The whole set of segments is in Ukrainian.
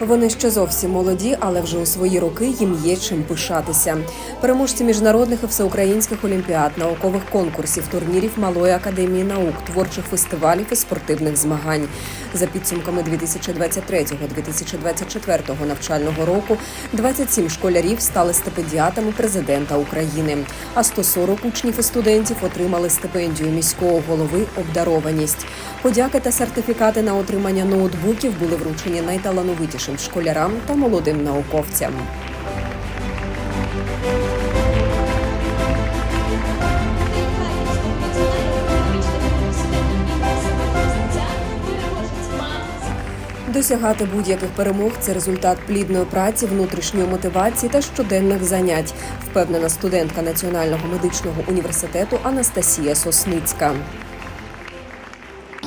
Вони ще зовсім молоді, але вже у свої роки їм є чим пишатися. Переможці міжнародних і всеукраїнських олімпіад, наукових конкурсів, турнірів Малої академії наук, творчих фестивалів і спортивних змагань. За підсумками 2023-2024 навчального року 27 школярів стали стипендіатами президента України, а 140 учнів і студентів отримали стипендію міського голови обдарованість. Подяки та сертифікати на отримання ноутбуків були вручені найталановитішим школярам та молодим науковцям. Досягати будь-яких перемог це результат плідної праці, внутрішньої мотивації та щоденних занять, впевнена студентка Національного медичного університету Анастасія Сосницька.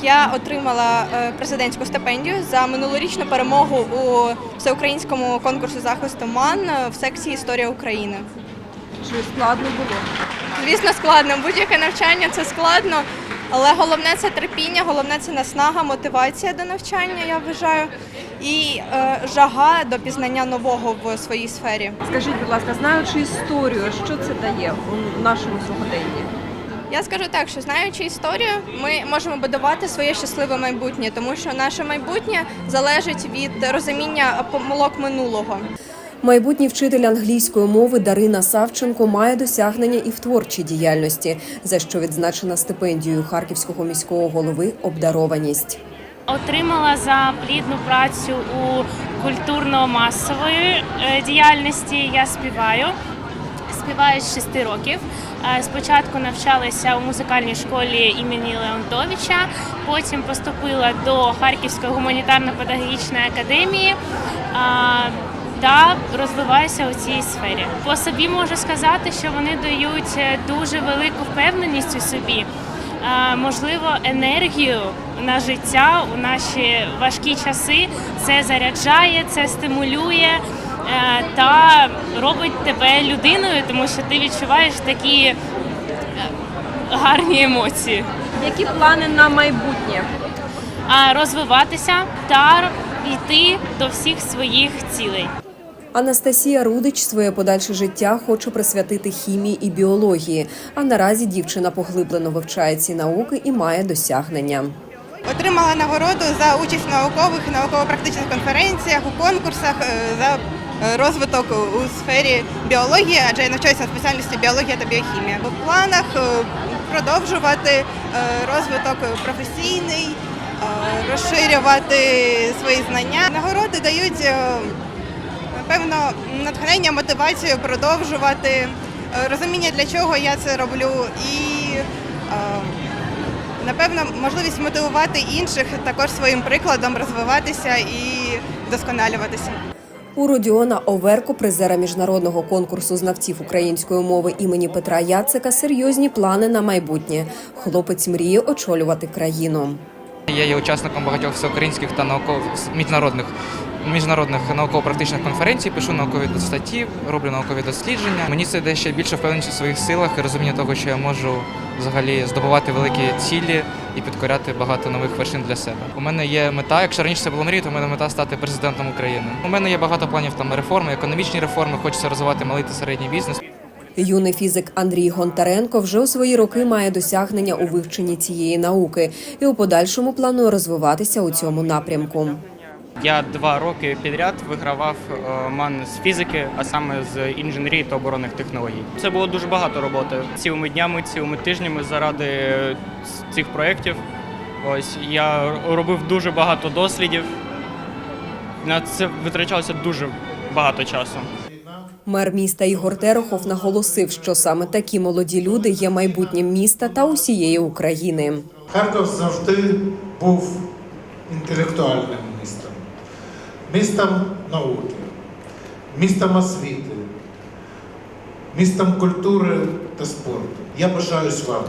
Я отримала е, президентську стипендію за минулорічну перемогу у всеукраїнському конкурсі захисту МАН е, в секції Історія України. Чи складно було? Звісно, складно. Будь-яке навчання це складно, але головне це терпіння, головне це наснага, мотивація до навчання, я вважаю, і е, жага до пізнання нового в своїй сфері. Скажіть, будь ласка, знаючи історію, що це дає у нашому сьогоденні? Я скажу так, що знаючи історію, ми можемо будувати своє щасливе майбутнє, тому що наше майбутнє залежить від розуміння помилок минулого. Майбутній вчитель англійської мови Дарина Савченко має досягнення і в творчій діяльності, за що відзначена стипендією Харківського міського голови обдарованість. Отримала за плідну працю у культурно-масової е, діяльності. Я співаю. Співаю з 6 років. Е, Спочатку навчалася у музикальній школі імені Леонтовича, потім поступила до Харківської гуманітарно-педагогічної академії. е, Та розвиваюся у цій сфері. По собі можу сказати, що вони дають е, дуже велику впевненість у собі, можливо, енергію на життя у наші важкі часи. Це заряджає, це стимулює та робить тебе людиною, тому що ти відчуваєш такі е, гарні емоції. Які плани на майбутнє? А розвиватися та йти до всіх своїх цілей. Анастасія Рудич своє подальше життя хоче присвятити хімії і біології. А наразі дівчина поглиблено вивчає ці науки і має досягнення. Отримала нагороду за участь в наукових і науково-практичних конференціях, у конкурсах е, за е, розвиток у сфері біології, адже я навчаюся на спеціальності біологія та біохімія. У планах е, продовжувати е, розвиток професійний, е, розширювати свої знання. Нагороди дають е, певно натхнення, мотивацію продовжувати, е, розуміння для чого я це роблю і. е, Напевно, можливість мотивувати інших також своїм прикладом розвиватися і вдосконалюватися. У Родіона Оверко, призера міжнародного конкурсу знавців української мови імені Петра Яцика, серйозні плани на майбутнє. Хлопець мріє очолювати країну. Я є учасником багатьох всеукраїнських та наукових міжнародних міжнародних науково-практичних конференцій, пишу наукові статті, роблю наукові дослідження. Мені це дає ще більше впевненості в своїх силах і розуміння того, що я можу взагалі здобувати великі цілі і підкоряти багато нових вершин для себе. У мене є мета, якщо раніше це було мрією, то у мене мета стати президентом України. У мене є багато планів там реформи, економічні реформи, хочеться розвивати малий та середній бізнес. Юний фізик Андрій Гонтаренко вже у свої роки має досягнення у вивченні цієї науки і у подальшому планує розвиватися у цьому напрямку. Я два роки підряд вигравав е, ман з фізики, а саме з інженерії та оборонних технологій. Це було дуже багато роботи цілими днями, цілими тижнями заради е, цих проєктів. Ось я робив дуже багато дослідів. На це витрачалося дуже багато часу. Мер міста Ігор Терехов наголосив, що саме такі молоді люди є майбутнім міста та усієї України. Харків завжди був інтелектуальним містом науки, містом освіти, містом культури та спорту. Я пишаюсь вами.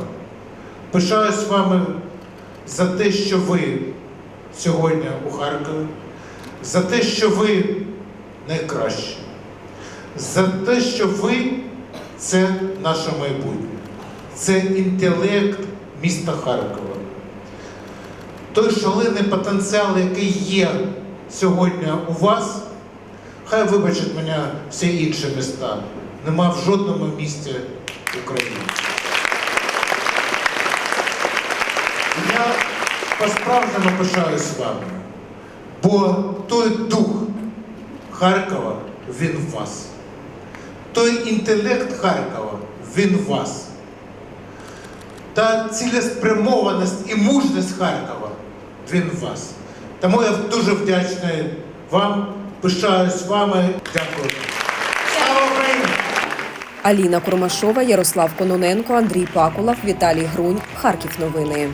Пишаюсь вами за те, що ви сьогодні у Харкові, за те, що ви найкращі, за те, що ви це наше майбутнє, це інтелект міста Харкова той шалений потенціал, який є сьогодні у вас, хай вибачать мене всі інші міста, нема в жодному місті України. Я по-справжньому пишаюсь вами, бо той дух Харкова, він в вас. Той інтелект Харкова, він в вас. Та цілеспрямованість і мужність Харкова, він в вас. Тому я дуже вдячний вам, пишаюсь вами. Дякую. Слава Україні! Аліна Курмашова, Ярослав Кононенко, Андрій Пакулов, Віталій Грунь. Харків новини.